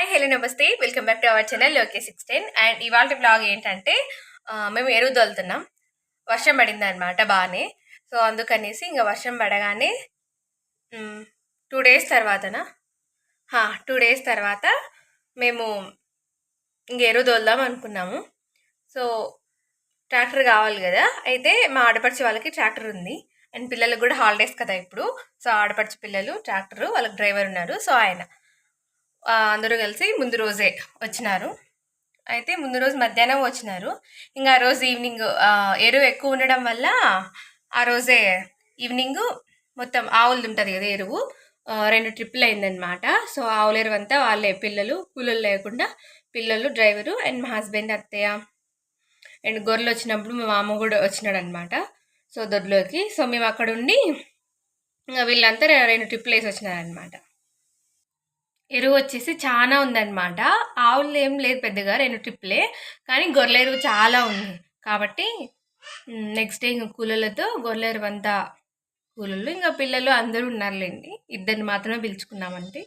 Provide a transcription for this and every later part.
Hi hello నమస్తే. Welcome back to our channel లోకే sixteen and ఇవాళ బ్లాగ్ ఏంటంటే మేము ఎరువు తోలుతున్నాం. వర్షం పడింది అనమాట బాగానే. సో అందుకనేసి ఇంకా వర్షం పడగానే టూ డేస్ తర్వాతనా? టూ డేస్ తర్వాత మేము ఇంక ఎరువు తోలుదాం అనుకున్నాము. సో ట్రాక్టర్ కావాలి కదా. అయితే మా ఆడపడిచే వాళ్ళకి ట్రాక్టర్ ఉంది. అండ్ పిల్లలకు కూడా హాలిడేస్ కదా ఇప్పుడు. సో ఆడపడిచి పిల్లలు ట్రాక్టర్ వాళ్ళకి డ్రైవర్ ఉన్నారు. సో ఆయన. అందరూ కలిసి ముందు రోజే వచ్చినారు. అయితే ముందు రోజు మధ్యాహ్నం వచ్చినారు. ఇంకా ఆ రోజు ఈవినింగ్ ఎరువు ఎక్కువ ఉండడం వల్ల ఆ రోజే ఈవినింగ్ మొత్తం ఆవులది ఉంటుంది కదా ఎరువు. రెండు ట్రిప్పులు అయిందనమాట సో ఆవుల ఎరువు అంతా వాళ్ళే పిల్లలు కూలీలు లేకుండా పిల్లలు డ్రైవరు అండ్ మా హస్బెండ్ అత్తయ్య అండ్ గొర్రెలు వచ్చినప్పుడు మా మామ కూడా వచ్చినాడు అనమాట సో దొడ్లోకి. సో మేము అక్కడ ఉండి ఇంకా వీళ్ళంతా రెండు ట్రిప్పులు వేసి వచ్చినారనమాట ఎరువు వచ్చేసి చాలా ఉందన్నమాట. ఆవులు ఏం లేదు పెద్దగా రెండు ట్రిప్లే కానీ గొర్రెల ఎరువు చాలా ఉంది. కాబట్టి నెక్స్ట్ డే ఇంకా కూలలతో గొర్రెల ఎరువు అంతా కూలలు ఇంకా పిల్లలు అందరూ ఉన్నారులేండి. ఇద్దరిని మాత్రమే పిలుచుకున్నామంటే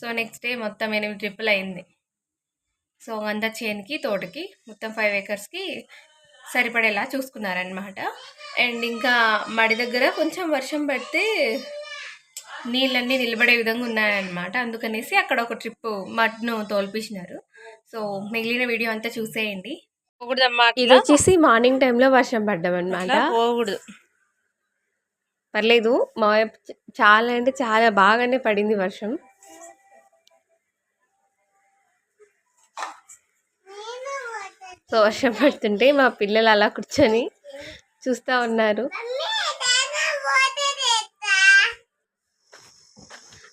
సో నెక్స్ట్ డే మొత్తం ఎనిమిది ట్రిప్పులు అయింది. సో అంతా చేనుకి తోటకి మొత్తం ఫైవ్ ఏకర్స్కి సరిపడేలా చూసుకున్నారనమాట అండ్ ఇంకా మడి దగ్గర కొంచెం వర్షం పడితే నీళ్ళన్నీ నిలబడే విధంగా ఉన్నాయన్నమాట. అందుకనేసి అక్కడ ఒక ట్రిప్ మడ్ను తోల్పించినారు సో మిగిలిన వీడియో అంతా చూసేయండి. ఇది వచ్చేసి మార్నింగ్ టైంలో వర్షం పడ్డం అనమాట పోకూడదు. పర్లేదు మా చాలా అంటే చాలా బాగానే పడింది వర్షం. సో వర్షం పడుతుంటే మా పిల్లలు అలా కూర్చొని చూస్తూ ఉన్నారు.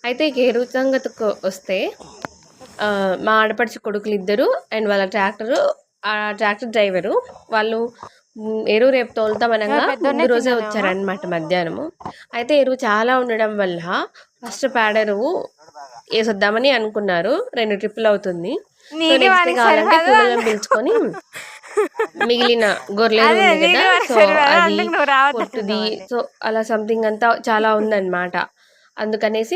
అయితే ఎరువు సంగతికి వస్తే మా ఆడపడిచి కొడుకులు ఇద్దరు అండ్ వాళ్ళ ట్రాక్టరు ఆ ట్రాక్టర్ డ్రైవరు వాళ్ళు ఎరువు రేపు తోలుతామనగా ముందు రోజే వచ్చారనమాట మధ్యాహ్నము. అయితే ఎరువు చాలా ఉండడం వల్ల ఫస్ట్ పేడ ఎరువు వేసొద్దామని అనుకున్నారు. రెండు ట్రిప్పులు అవుతుంది. కావాలంటే పిలుచుకొని మిగిలిన గొర్రెలు ఉంది కదా సో అది పొట్టుది సో అలా సంథింగ్ అంతా చాలా ఉందన్నమాట. అందుకనేసి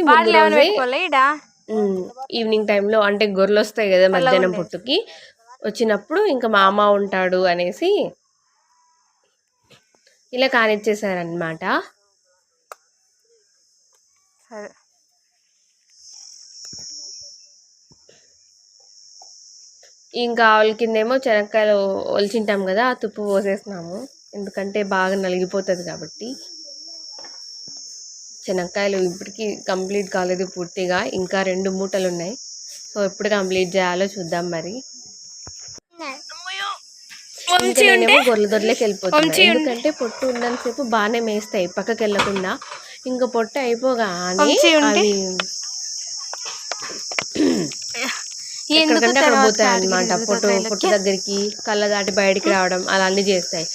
ఈవినింగ్ టైంలో అంటే గొర్రెలు వస్తాయి కదా మధ్యాహ్నం పుట్టుకి వచ్చినప్పుడు ఇంకా మా అమ్మ ఉంటాడు అనేసి ఇలా కానిచ్చేసారనమాట సరే. ఇంకా ఆవుల కిందేమో శనక్కాయలు ఒలిచింటాం కదా ఆ తుప్పు పోసేసినాము. ఎందుకంటే బాగా నలిగిపోతుంది కాబట్టి. శనక్కాయలు ఇప్పటికి కంప్లీట్ కాలేదు పూర్తిగా ఇంకా రెండు మూటలు ఉన్నాయి సో ఎప్పుడు కంప్లీట్ చేయాలో చూద్దాం మరి. నేనేమో గొర్రెల దొరలోకి వెళ్ళిపోతున్నా. ఎందుకంటే పొట్టు ఉన్నంతసేపు బాగానే మేస్తాయి పక్కకి వెళ్ళకుండా ఇంకా పొట్టు అయిపోగానే అవి ఎక్కడికంటే అక్కడ పోతాయి అనమాట పొట్టు పొట్టు దగ్గరికి కళ్ళ దాటి బయటికి రావడం అలా అన్ని చేస్తాయి.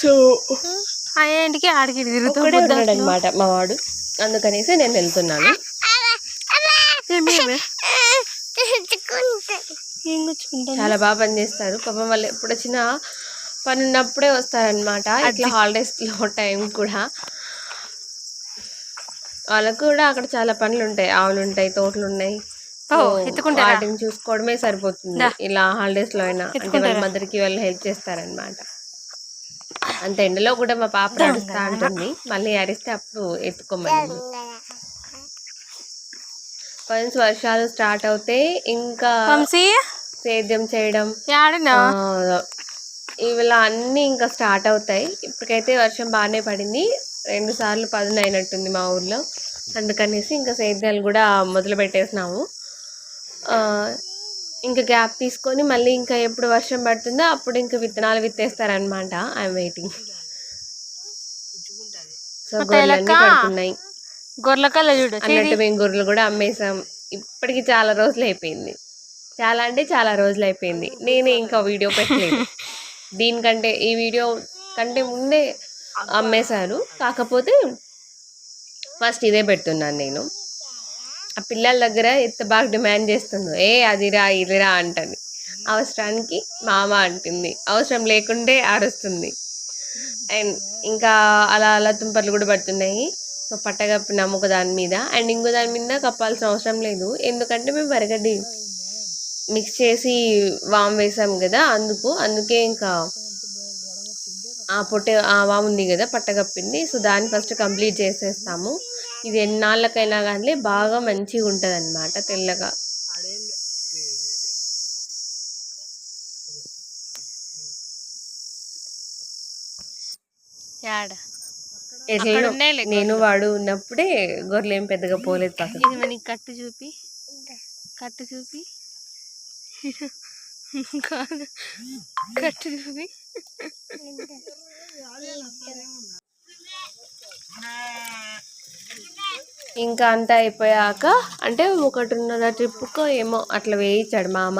సో ఆ ఏంటికి ఆడికి తిరుగుతూ అనమాట మా వాడు. అందుకనేసి నేను వెళ్తున్నాను. చాలా బాగా పనిచేస్తారు పాపం వాళ్ళు ఎప్పుడు వచ్చినా పని ఉన్నప్పుడే వస్తారనమాట. ఇట్లా హాలిడేస్లో టైం కూడా. వాళ్ళకు కూడా అక్కడ చాలా పనులు ఉంటాయి. ఆవులు ఉంటాయి తోటలు ఉన్నాయి? వాటిని చూసుకోవడమే సరిపోతుంది. ఇలా హాలిడేస్లో అయినా. అంటే వాళ్ళ మదర్కి వాళ్ళు హెల్ప్ చేస్తారనమాట. అంత ఎండలో కూడా మా పాప అరుస్తా ఉంటుంది మళ్ళీ అరిస్తే అప్పుడు ఎత్తుకోమని కొంచెం వర్షాలు స్టార్ట్ అవుతే ఇంకా సేద్యం చేయడం ఇవిలా అన్నీ ఇంకా స్టార్ట్ అవుతాయి. ఇప్పటికైతే వర్షం బాగానే పడింది. రెండు సార్లు పదును అయినట్టుంది మా ఊర్లో. అందుకనేసి ఇంకా సేద్యాలు కూడా మొదలు పెట్టేసినాము ఇంకా గ్యాప్ తీసుకొని మళ్ళీ ఇంకా ఎప్పుడు వర్షం పడుతుందో అప్పుడు ఇంకా విత్తనాలు విత్తేస్తారనమాట ఐఎమ్ వెయిటింగ్. సో గొర్రెలన్నీ పడుతున్నాయి గొర్రెల కళ్ళ చూడు అన్నట్టు మేము గొర్రెలు కూడా అమ్మేసాం. ఇప్పటికి చాలా రోజులు అయిపోయింది. చాలా అంటే చాలా రోజులు అయిపోయింది. నేనే ఇంకా వీడియో పెట్టలేదు. దీనికంటే ఈ వీడియో కంటే ముందే అమ్మేశారు. కాకపోతే ఫస్ట్ ఇదే పెడుతున్నాను నేను. ఆ పిల్లల దగ్గర ఎంత బాగా డిమాండ్ చేస్తుందో ఏ అదిరా ఇదిరా అంటది. అవసరానికి మామ అంటుంది. అవసరం లేకుంటే అరుస్తుంది. అండ్ ఇంకా అలా అలా తుంపర్లు కూడా పడుతున్నాయి. సో పట్టగప్పినాము ఒక దాని మీద. అండ్ ఇంకో దాని మీద కప్పాల్సిన అవసరం లేదు. ఎందుకంటే మేము వరగడ్డి మిక్స్ చేసి వామ్ వేసాం కదా అందుకు అందుకే ఇంకా ఆ పొట్టే ఆ వామ్ ఉంది కదా పట్టగప్పింది. సో దాన్ని ఫస్ట్ కంప్లీట్ చేసేస్తాము. ఇది ఎన్నాళ్ళకైనా కానీ బాగా మంచిగా ఉంటుంది అనమాట తెల్లగా ఎట్లా నేను వాడు ఉన్నప్పుడే గొర్రెలు ఏం పెద్దగా పోలేదు పక్కన మనకి కట్టు చూపి. కట్టు చూపి. కాదు. కట్టు చూపి. ఇంకా అంతా అయిపోయాక అంటే ఒకటిన్నర ట్రిప్పుకో ఏమో అట్లా వేయించాడు మామ.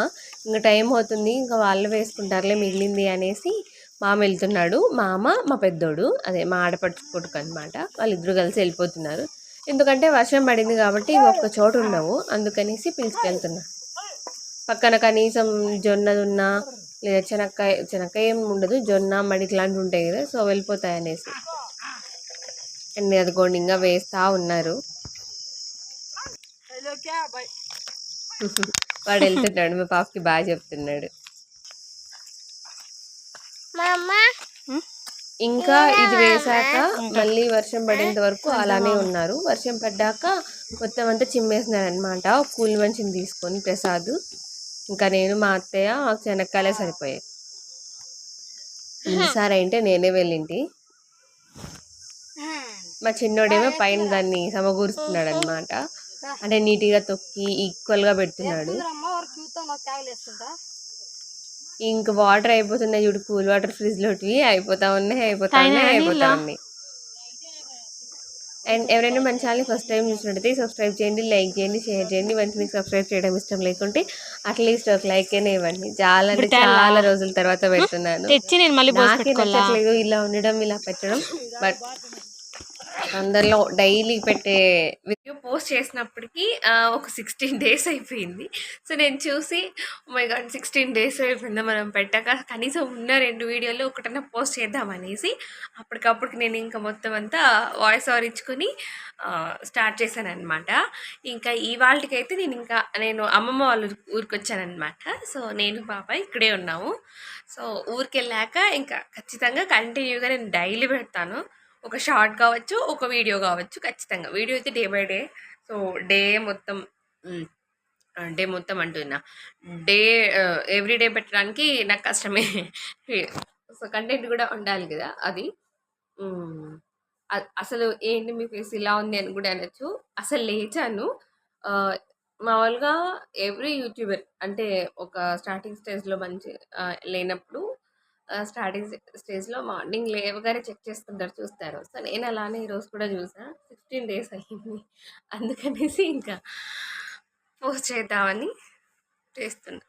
ఇంకా టైం అవుతుంది ఇంకా వాళ్ళు వేసుకుంటారులే మిగిలింది అనేసి మామ వెళ్తున్నాడు. మామ మా పెద్దోడు అదే మా ఆడపడుచు కొడుకు అనమాట వాళ్ళిద్దరూ కలిసి వెళ్ళిపోతున్నారు. ఎందుకంటే వర్షం పడింది కాబట్టి ఇవి ఒక్క చోటు ఉండవు. అందుకనేసి పిలుచుకెళ్తున్నారు పక్కన కనీసం జొన్నదున్న లేదా చెనక్కాయ చెనక్కాయ ఏం ఉండదు. జొన్న మడి ఇట్లాంటివి ఉంటాయి కదా సో వెళ్ళిపోతాయి అనేసి. అండ్ అదిగోండి ఇంకా వేస్తూ ఉన్నారు. వాడు వెళ్తున్నాడు మా పాపకి బాగా చెప్తున్నాడు. ఇంకా ఇది వేసాక మళ్ళీ వర్షం పడేంత వరకు అలానే ఉన్నారు. వర్షం పడ్డాక మొత్తం అంతా చిమ్మేసినారు అనమాట కూలి మనిషిని తీసుకొని ప్రసాద్. ఇంకా నేను మా అత్తయ్య మాకు శనక్కాయలే సరిపోయాయి. ఈసారి అంటే నేనే వెళ్ళింటి. మా చిన్నోడేమో పైన దాన్ని సమకూరుస్తున్నాడు అనమాట అంటే నీట్గా తొక్కి ఈక్వల్గా పెడుతున్నాడు. ఇంక వాటర్ అయిపోతున్నాయి చూడు కూల్ వాటర్ ఫ్రిడ్జ్ లోటివి అయిపోతా ఉన్నాయి అయిపోతా ఉన్నాయి అయిపోతా ఉన్నాయి. అండ్ ఎవరైనా మన ఛానల్ ఫస్ట్ టైం చూసినట్టయితే సబ్స్క్రైబ్ చేయండి లైక్ చేయండి షేర్ చేయండి. మంచి మీకు సబ్స్క్రైబ్ చేయడం ఇష్టం లేకుంటే అట్లీస్ట్ ఒక లైక్ అయినా ఇవ్వండి. చాలా అంటే చాలా రోజుల తర్వాత పెడుతున్నాను. తెచ్చి నేను మళ్ళీ పోసి నాకే నచ్చట్లేదు ఇలా ఉండడం ఇలా పెట్టడం. బట్ అందరిలో డైలీ పెట్టే వీడియో పోస్ట్ చేసినప్పటికీ ఒక సిక్స్టీన్ డేస్ అయిపోయింది. సో నేను చూసి మై గాడ్ సిక్స్టీన్ డేస్ అయిపోయిందా మనం పెట్టాక? కనీసం ఉన్న రెండు వీడియోలు ఒకటన్నా పోస్ట్ చేద్దామనేసి అప్పటికప్పటికి నేను ఇంకా మొత్తం అంతా వాయిస్ ఓవర్ ఇచ్చుకొని స్టార్ట్ చేశాను అనమాట ఇంకా ఇవాళకైతే నేను ఇంకా నేను అమ్మమ్మ వాళ్ళ ఊరికి వచ్చానమాట సో నేను పాప ఇక్కడే ఉన్నాము. సో ఊరికి వెళ్ళాక ఇంకా ఖచ్చితంగా కంటిన్యూగా నేను డైలీ పెడతాను. ఒక షార్ట్ కావచ్చు ఒక వీడియో కావచ్చు ఖచ్చితంగా. వీడియో అయితే day by day. So day మొత్తం డే మొత్తం అంటున్నా. డే ఎవ్రీ డే పెట్టడానికి నాకు కష్టమే. సో కంటెంట్ కూడా ఉండాలి కదా అది. అసలు ఏంటి మీ ఫేస్ ఇలా ఉంది అని కూడా అనొచ్చు. అసలు లేచాను. మామూలుగా ఎవ్రీ యూట్యూబర్ అంటే ఒక స్టార్టింగ్ స్టేజ్లో మంచి లేనప్పుడు స్టార్టింగ్ స్టేజ్లో మార్నింగ్ లేవగానే చెక్ చేసుకుంటారు చూస్తారు. సో నేను అలానే ఈరోజు కూడా చూసా. సిక్స్టీన్ డేస్ అయ్యింది అందుకనేసి ఇంకా పోస్ట్ చేద్దామని చేస్తున్నా.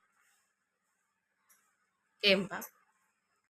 ఏం బా